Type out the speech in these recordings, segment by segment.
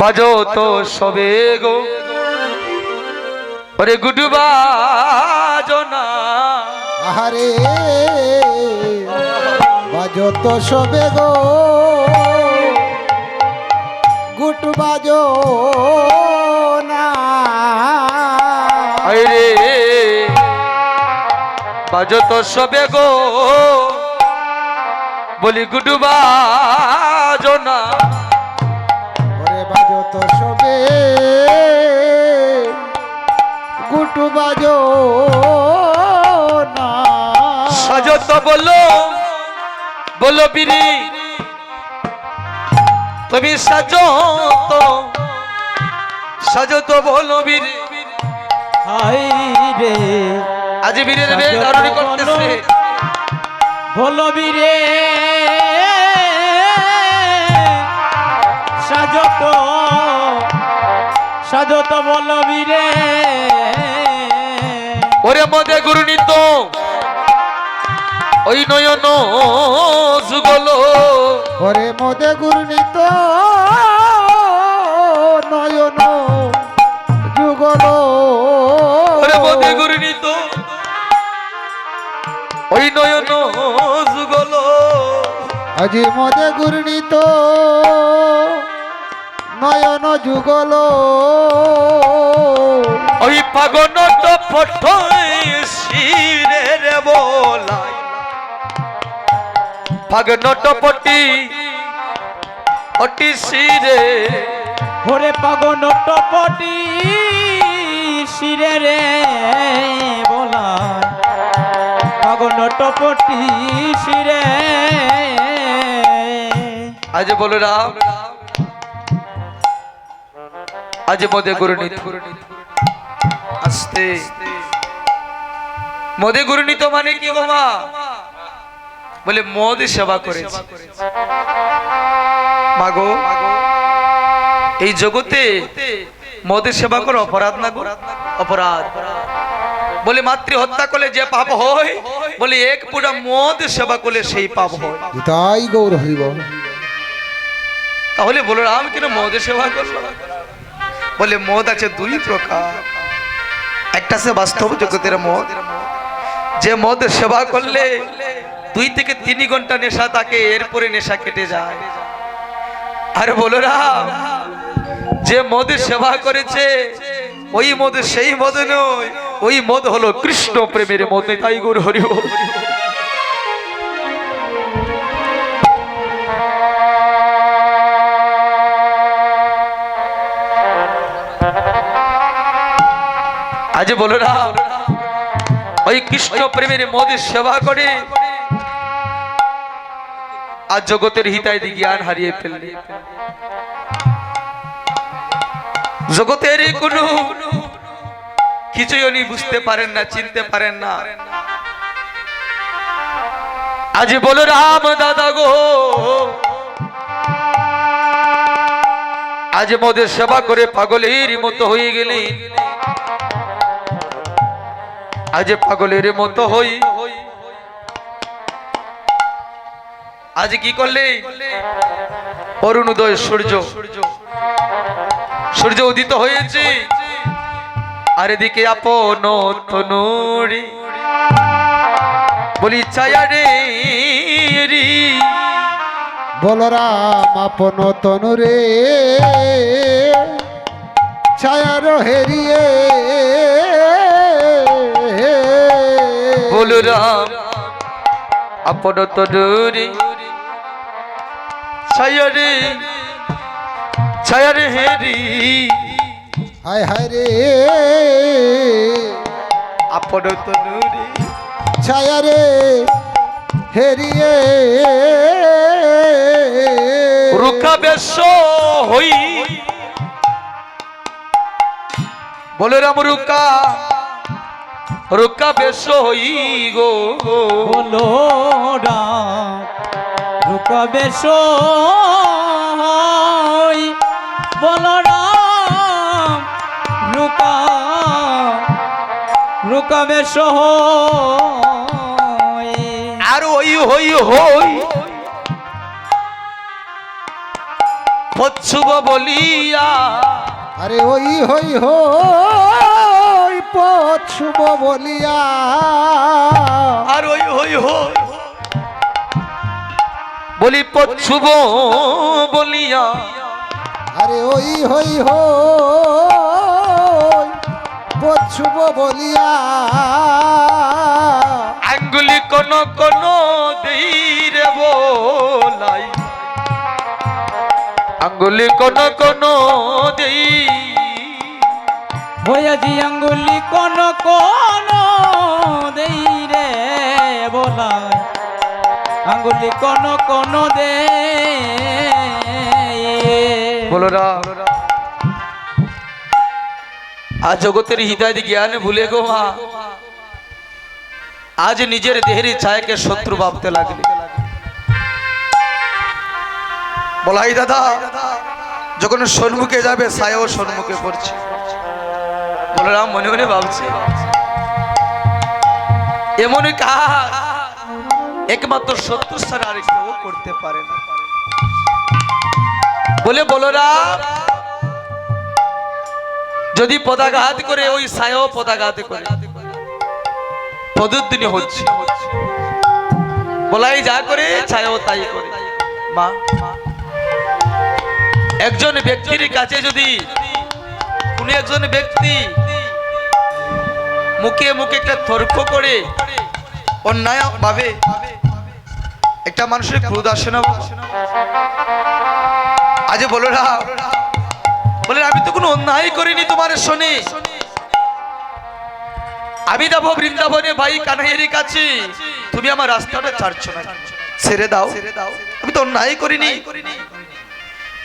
বাজো তো সবে গো। ওরে গুডু বাজো না আহারে বাজো তো সবে গো। গুট বাজো না আরে বাজো তো সবে গো। বলি গুডু বাজো না গুট বাজো না। সাজো তো বলো বলো বিরি তুমি সাজো তো সাজো তো বলো বিরি হাই রে আজ বীরে দেবে সাজো তো কারণ বলো। করতেছে। বলো বীরে সাজত সাজত বলো বীরে ওরে মদে গুরু নিত ওই নয়ন যুগলো। ওরে মোদে গুরুনিত নয়ন যুগল। ওরে মদে গুরু নিত ওই নয়ন যুগলো। আজি মোদে গুরুনিত নয়ন যুগল। ওই পাগন তো ফটই শিরে রে বলাই অটি শিরে। ওরে রে বলার পাগন টপটি শিরে। আজ বলো রাম আজ মদে গুরুনিত আস্তে। মদে গুরুনিত মানে কি বাবা? বলে মদ সেবা করেছে। মাগো এই জগতে মদের সেবা করো অপরাধ না গো? অপরাধ। বলে মাতৃ হত্যা করলে যে পাপ হয় বলে এক পুরা মদ সেবা করলে সেই পাপ হয়। তাই গৌর হইব। তাহলে বলো রাম কেন মদের সেবা করল? বলে মদ আছে দুই প্রকার। একটা সে বাস্তব জগতের মদ যে মদ সেবা করলে দুই থেকে তিন ঘণ্টা নেশা তাকে এরপরে নেশা কেটে যায় আর বলো রাম যে মদ সেবা করেছে, ওই মদ সেই মদ নয়, ওই মদ হলো কৃষ্ণ প্রেমের মদ, তাই গুরু হরি। আজ বলো না ওই কৃষ্ণ প্রেমের মোদের সেবা করে আজ জগতের হিতায় জ্ঞান হারিয়ে ফেললে। জগতের কোনো কিছুই উনি বুঝতে পারেন না, চিনতে পারেন না। আজ বলো রাম দাদা গো, আজ মোদের সেবা করে পাগলের মতো হয়ে গেলেন। আজ পাগলের মতো হই। আজ কি করলে? অরুণোদয় সূর্য। সূর্য উদিত হয়েছে। আর এদিকে আপন তনুরি। বলি, ছায়া রে। বলরাম, আপন তনুরে ছায়ার হেরিয়ে বলরাম আপন তনুরি ছায়া রে ছায়া রে হেরি। হায় হায় রে। আপন তনুরি ছায়ারে হেরিয়ে। রুখা বেশ হই। বলে রাম রুকা রুকা বেশ হই গো। বলো রুকবে বলো রাম রুকা রুকবে আর ওই হই হই পচ্ছুব বলিয়া আরে ওই হই হই। পথ শুভ বলিয়া। আর ওই হই হই বলি পচ্ছুব বলিয়া। আরে ওই হই হই পথ শুভ বলিয়া। আঙ্গুলি কোন কোন দেই রে বলাই। আঙ্গুলি কোন কোন দেই হয়াজি আঙ্গুলি কোন কোন দেই রে বলাই। আঙ্গুলি কোন কোন দে বলো না আজ জগতের হৃদয় জ্ঞান ভুলে গো মা। আজ নিজের দেহের ছায়াকে শত্রু ভাবতে লাগলে। বলাই দাদা, যখন সন্মুখে যাবে, ছায়াও সন্মুখে পড়ছে। বলরাম মনে মনে ভাবছে এমন কাজ একমাত্র শত্রু ছাড়া আর কেউ করতে পারে না। বলে বলরাম, যদি পদাঘাত করে, ওই ছায়াও পদাঘাত করে। পদুদ্দিনী হচ্ছে। বলাই যা করে, ছায়াও তাই করে। মা, একজন ব্যক্তির কাছে যদি কোন একজন ব্যক্তি মুখে মুখে একটা তর্ক করে অন্যায় ভাবে একটা মানুষের ক্রোধ আসে না আজ বলো না, বলে আমি তো কোনো অন্যায় করিনি তোমার শোনে। আমি যাব বৃন্দাবনে ভাই কানাইয়ের কাছে, তুমি আমার রাস্তাটা ছাড়ছো না ছেড়ে দাও। আমি তো অন্যায় করিনি করিনি।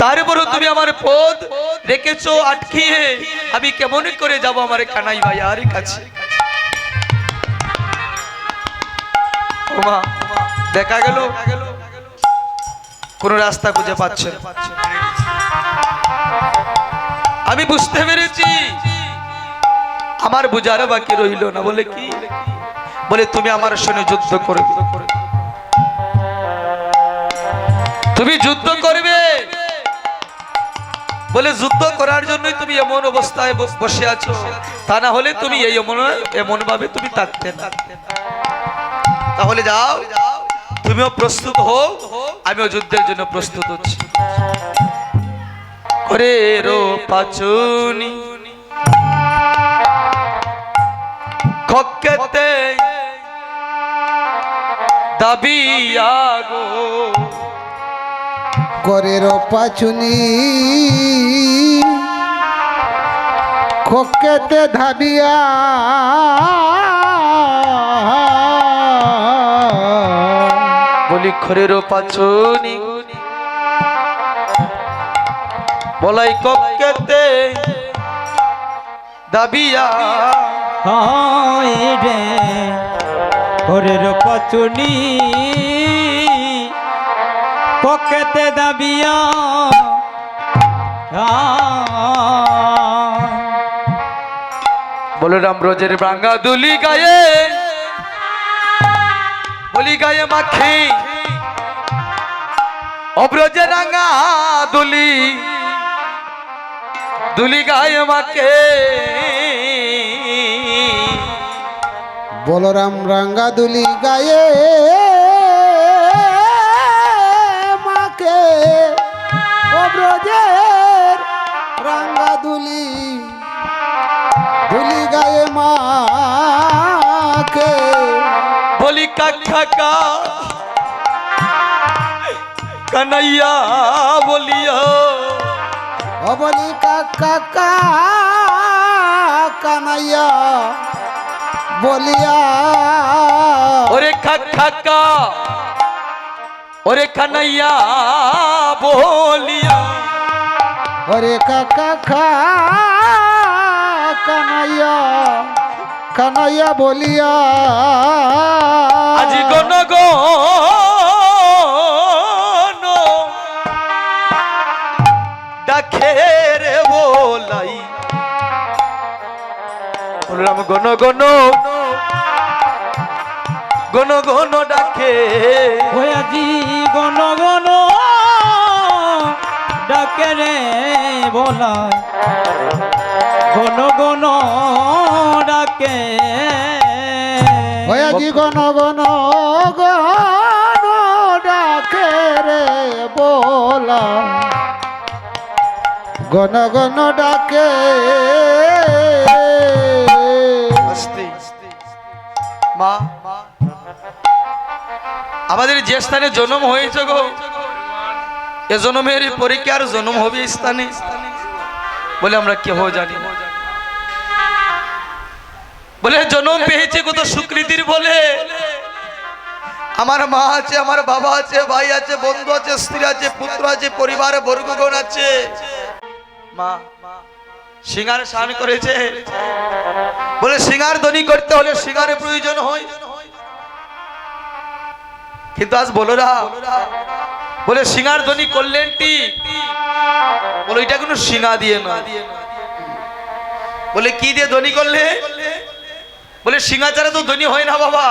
তারপরও তুমি আমার পদ রেখেছো আটকিয়ে আমি কেমন করে যাব আমার কানাই ভাইয়ার কাছে? দেখা গেল। কোন রাস্তা খুঁজে পাচ্ছে আমি বুঝতে পেরেছি। আমার বুঝার বাকি রইল না, বলে কি? বলে, তুমি আমার সঙ্গে যুদ্ধ করবে। তুমি যুদ্ধ করবে? বলে, যুদ্ধ করার জন্যই তুমি এমন অবস্থায় বসে আছো। তা না হলে তুমি এই এমন এমন ভাবে তুমি থাকতে না। তাহলে যাও, তুমিও প্রস্তুত হও, আমিও যুদ্ধের জন্য প্রস্তুত হচ্ছি। করে রো পাচুনি খক্কেতে দাবিয়া গো করের পাচুনি। খোকেতে ধাবিয়া। বলি খরের পাচুনি। বলাই কক্কেতে দাবিয়া হয় রে ওরের পচুনি। পকেতে দাবিয়া। বলে রাম রোজের বাঙ্গা দুলি গায়ে। বলি গায়ে মাখি। অব্রজে রাঙ্গা দুলি। দুলি গায়ে মাখে। বলরাম রাঙ্গা দুলি গায়ে। ব্রজের রাঙ্গা দুলি দুলি গায়ে মাকে বলি কাকা কা কানাইয়া বলিয়া। অবলি কাকা কা কানাইয়া বলিয়া। ওরে কাকা ওরে কানাইয়া বলিয়া। ওরে কাকা কানাইয়া কানাইয়া বলিয়া। আজি গণ ডাকে রে বলাই। বলরাম গণ গণ। গণ গণ ডাকে। হয়াজি গণ গণ ডাক রে বলায় গণ গণ ডাকে। হয়াজি গণ গণ গণ ডাকে রে বলা গণ গণ ডাকে আমাদের যে স্থানে জন্ম হয়েছে গো, এ জন্মের পরীক্ষার জন্ম হবে স্থানে। বলে আমরা কেহ জানি বলে জন্ম পেয়েছে কত স্বীকৃতির বলে। আমার মা আছে, আমার বাবা আছে, ভাই আছে, বন্ধু আছে, স্ত্রী আছে, পুত্র আছে, পরিবার, বর্গগণ আছে। মা, সিঙ্গার স্নান করেছে। বলে সিঙ্গার ধ্বনি করতে হলে সিঙ্গারের প্রয়োজন হয়। কিন্তু আজ বলো না। বলে সিঙ্গার ধ্বনি করলেন ঠিক বলে এটা কোনো সিঙ্গা দিয়ে না বলে কি দিয়ে ধ্বনি করলে? বলে সিঙ্গা ছাড়া তো ধ্বনি হয় না বাবা।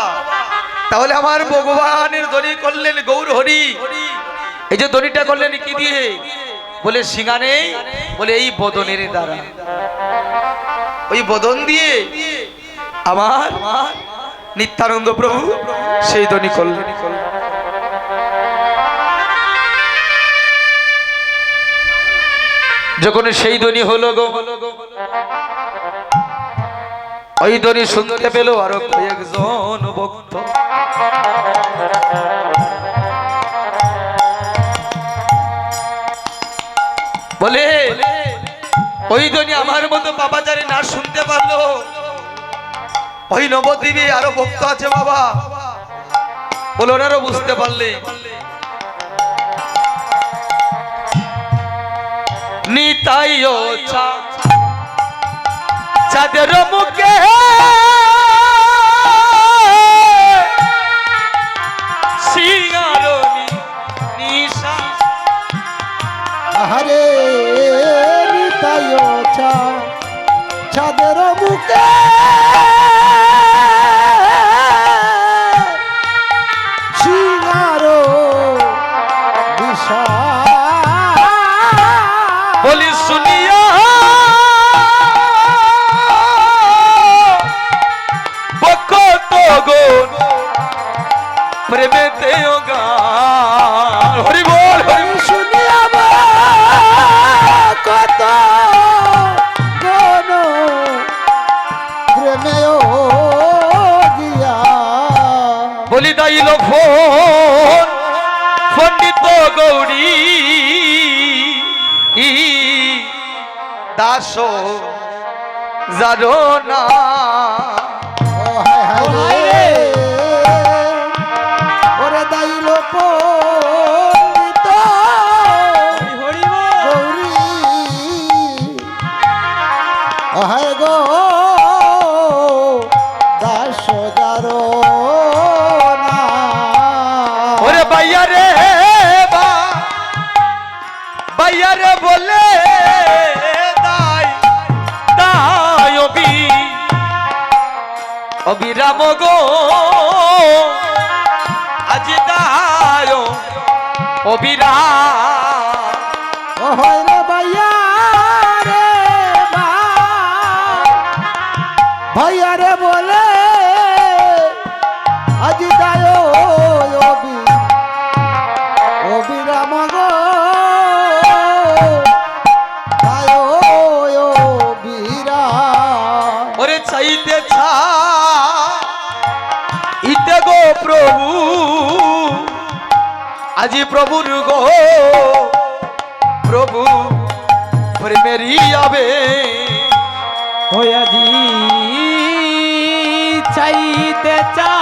তাহলে আমার ভগবানের ধ্বনি করলেন গৌর হরি। এই যে ধ্বনিটা করলেন কি দিয়ে? বলে সিঙা নেই, বলে এই বদনের দ্বারা। ওই বদন দিয়ে আমার নিত্যানন্দ প্রভু সেই ধ্বনি করলেন। যখন সেই ধ্বনি হলো গো, ওই ধ্বনি শুনতে পেল আরও কয়েকজন ভক্ত। বলে, ওই ধ্বনি আমার মতো বাবা জানি না শুনতে পারল। ওই নবদ্বীপে আরও ভক্ত আছে বাবা। বলে, ওনারও বুঝতে পারলে। নিতাই ও চা। চাঁদের মুখে। সিঙ্গারনি নিশা। আহারে নিতাই চা। চাঁদের মুখে। জানো না ওরে দাইল পণ্ডিত। হরি হরি বল। গৌরী। ও হায় গো দাস দারো ওরে বাইয়া রে বাইয়া রে বলে। অবিরাম গো। আজ দায় অবিরাম। আজি প্রভুর গো। প্রভু প্রেমেরি আবে হয়াজি চাইতে চা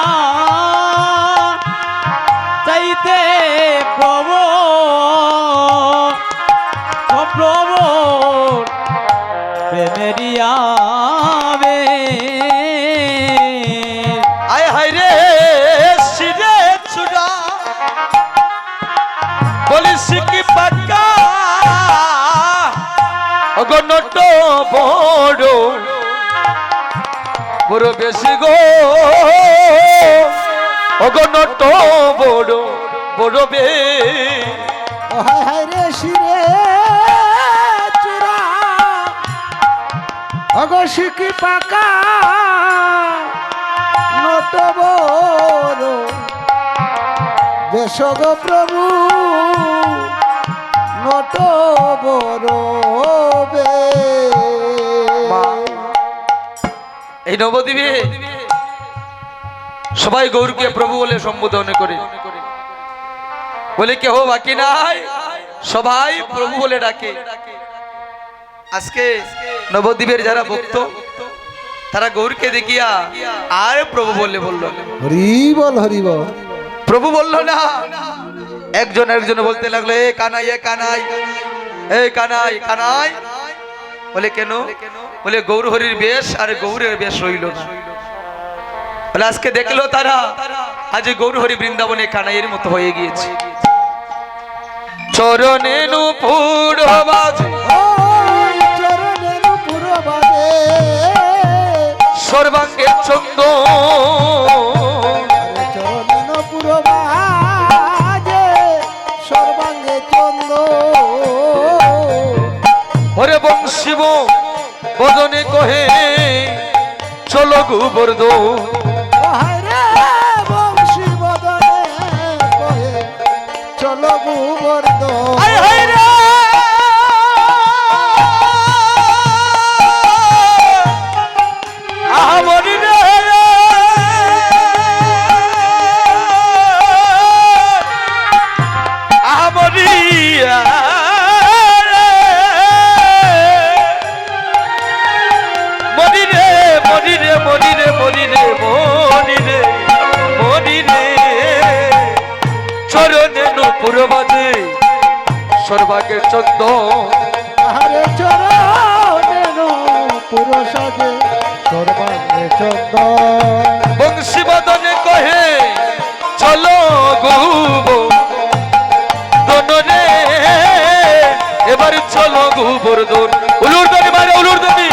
জগন্নট বড়। বড় বেশি গো। অগণট বড় বড় বে রে শিরে চূড়া। অগশিকি পাকা নট বড়। বেশ গো প্রভু। নট বড় এই নবদ্বীপে সবাই গৌরকে প্রভু বলে সম্বোধন করে। বলে কেহ বাকি নাই? সবাই প্রভু বলে ডাকে। আজকে নবদ্বীপের যারা ভক্ত তারা গৌরকে দেখিয়া আর প্রভু বলে বলল। হরি বল হরি বল প্রভু বলল না একজন একজন বলতে লাগল, এ কানাই এ কানাই এ কানাই কানাই। বলে, কেন? বলে গৌর হরির বেশ আর গৌরের বেশ রইল বলে, আজকে দেখল তারা, আজ গৌর হরি বৃন্দাবনে কানাইয়ের মতো হয়ে গিয়েছে। চরণে নুপুর সর্বাঙ্গের ওই বংশিব বদনে কহে চলো গোবর্ধ সর্বাগের চন্দ আরে চরণের পুরো সাজে চন্দ বংশী কহে চলো গুব দনরে এবার চলো গুবর দন উলুর দনি মারে উলুর দনি।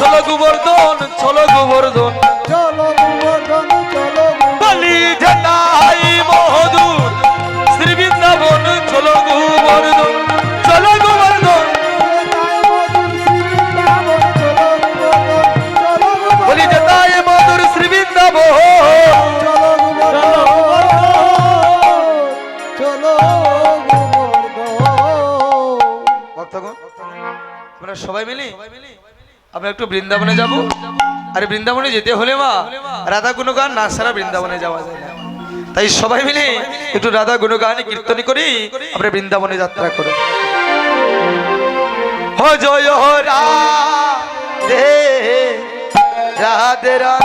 চলো গোবর্ধন চলো গোবর্ধন। একটু বৃন্দাবনে যাব। আরে বৃন্দাবনে যেতে হলে মা, রাধা গুণগান না সারা বৃন্দাবনে যাওয়া যায় না। তাই সবাই মিলে একটু রাধা গুণগান কীর্তন করি, আমরা বৃন্দাবনে যাত্রা করি। জয় রাধে রাধে রাধে।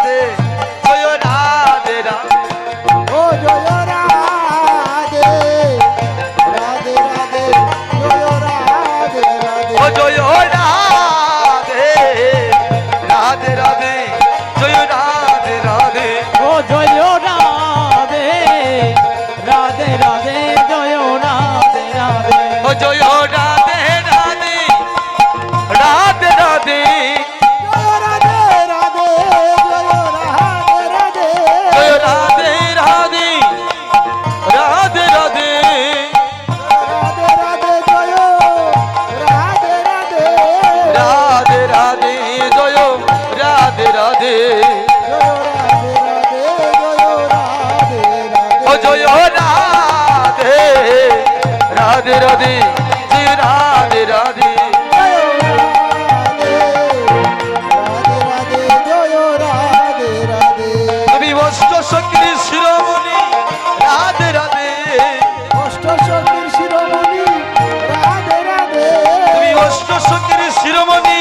রাধে রাধে জয় রাধে রাধে। তুমি অষ্ট সক্রি শিরোমণি রাধে রাধে। অষ্ট সখীর শিরোমণি রাধে রাধে তুমি অষ্ট সক্রি শিরোমণি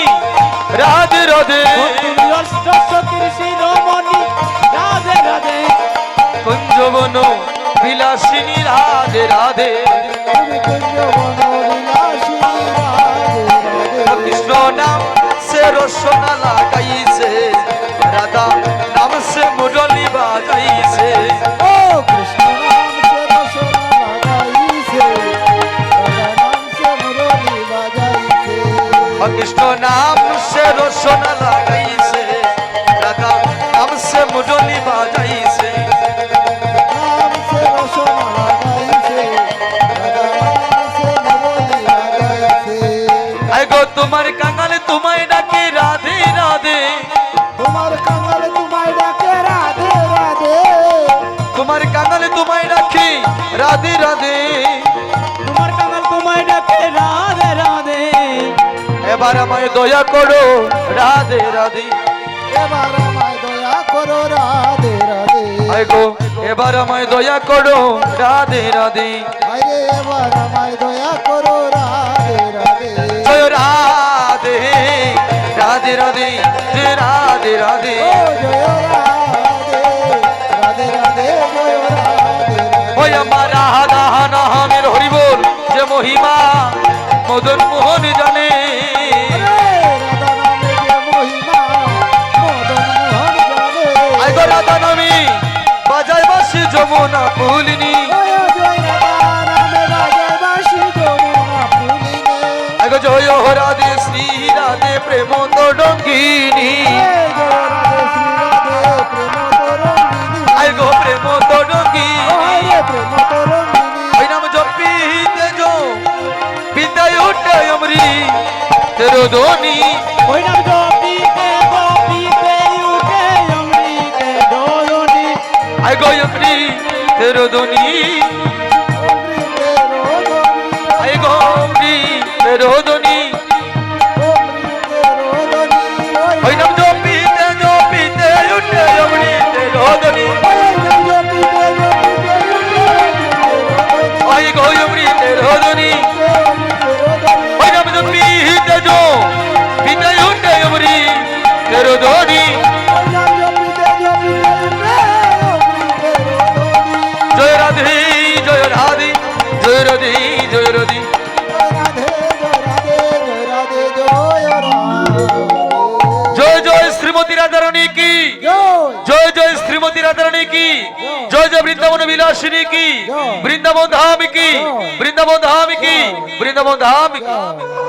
রাধে রাধে। অষ্ট সখীর শিরোমণি রাধে রাধে। কুঞ্জবন বিলাসিনী রাধে রাধে। কৃষ্ণ নাম সে রসনা লাগাইছে রাধা নাম সে মুরলি বাজাইছে। ও কৃষ্ণ কৃষ্ণ নাম সে রসনা তোমার কাঙালে তোমায় ডাকে রাধে রাধে। তোমার কাঙাল তোমায় ডাকে রাধে রাধে। এবার আমায় দয়া করো রাধে রাধে। এবার আমায় দয়া করো রাধে রাধে। গো এবার আমায় দয়া করো রাধে রাধে। আরে এবার আমায় দয়া করো রাধে রাধে। জয় রাধে রাধে রাধে জয় রাধে রাধে। ও জয় রাধে রাধে রাধে। আমার রাধা নামের হরি বল যে মহিমা মদন মোহন জানে। রাধা নামে, বাজায় বাসি যমুনা ফুলিনি। জয় রাধে শ্রী রাধে প্রেম তো ডঙ্গিনী ধনী ওই নাম জপিতে জপিতে উঠে অমৃতে ডোলনি আই গো অমরি তেরো ধনী বৃন্দাবন বিলাসিনী কি বৃন্দাবন ধাম কি? বৃন্দাবন ধাম কি? বৃন্দাবন ধাম কি?